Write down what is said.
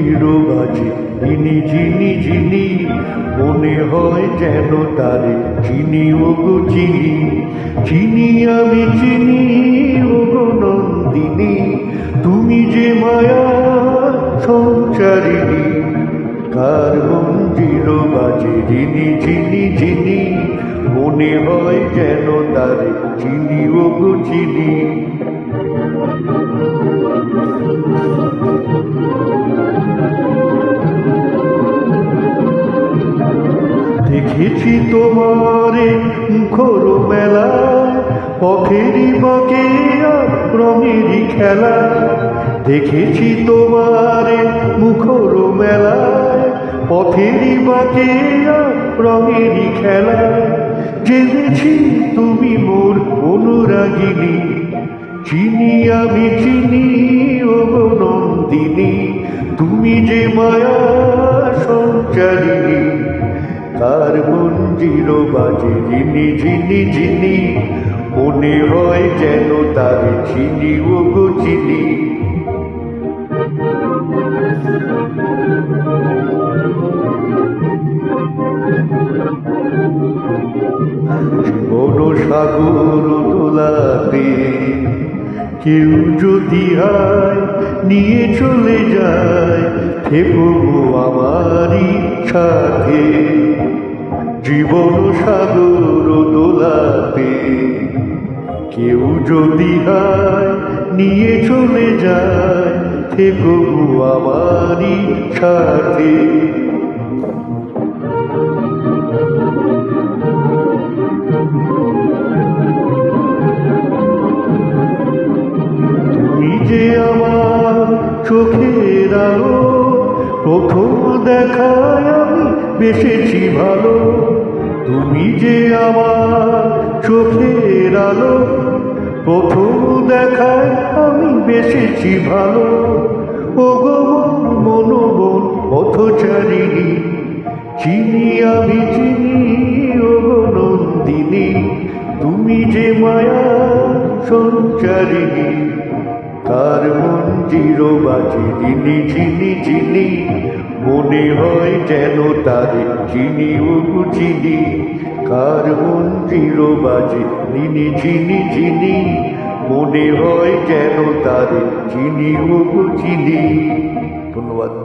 বাজে ঝিনি ঝিনি ঝিনি মনে হয় যেন তারে চিনি ও গো চিনি। চিনি আমি চিনি ও গো নন্দিনী, তুমি যে মায়া সঞ্চারিণী কার মন্দির বাজে ঝিনি ঝিনি ঝিনি মনে হয় যেন তারে চিনি ও গো চিনি। দেখেছি তোমারে মুখর মেলা পথেরই বাঁকে রঙেরই খেলা। দেখেছি তোমারে মুখর মেলা পথেরই বাঁকে রঙেরই খেলা। জেনেছি তুমি মোর অনুরাগিনী, চিনি আমি চিনি, ও নন্দিনী। তুমি যে মায়া সঞ্চারিণী তার মঞ্জির বাজে ঝিনি ঝিনি ঝিনি, মনে হয় যেন তার চিনি ও গো চিনি সাগর তোলাতে কেউ যদি হায় নিয়ে চলে যায় থেকো গো আমারই সাথে জীবন সাগর দোলাতে। কেউ যদি হায় নিয়ে চলে যায় থেকো গো আমারই সাথে আমার চোখের আলো প্রথম দেখায় আমি বেসেছি ভালো। তুমি যে আমার চোখের আলো, প্রথম দেখায় আমি বেসেছি ভালো। ও গো মনোবন পথচারিণী, চিনি আমি চিনি ও নন্দিনী। তুমি যে মায়া সঞ্চারিণী। তার মন্দির বাজে যিনি ঝিনি ঝিনি। মনে হয় যেন তার চিনি ও চিনি কার মন্দির বাজে নিনি ঝিনি ঝিনি। মনে হয় যেন তার চিনি ও চিনি ধন্যবাদ।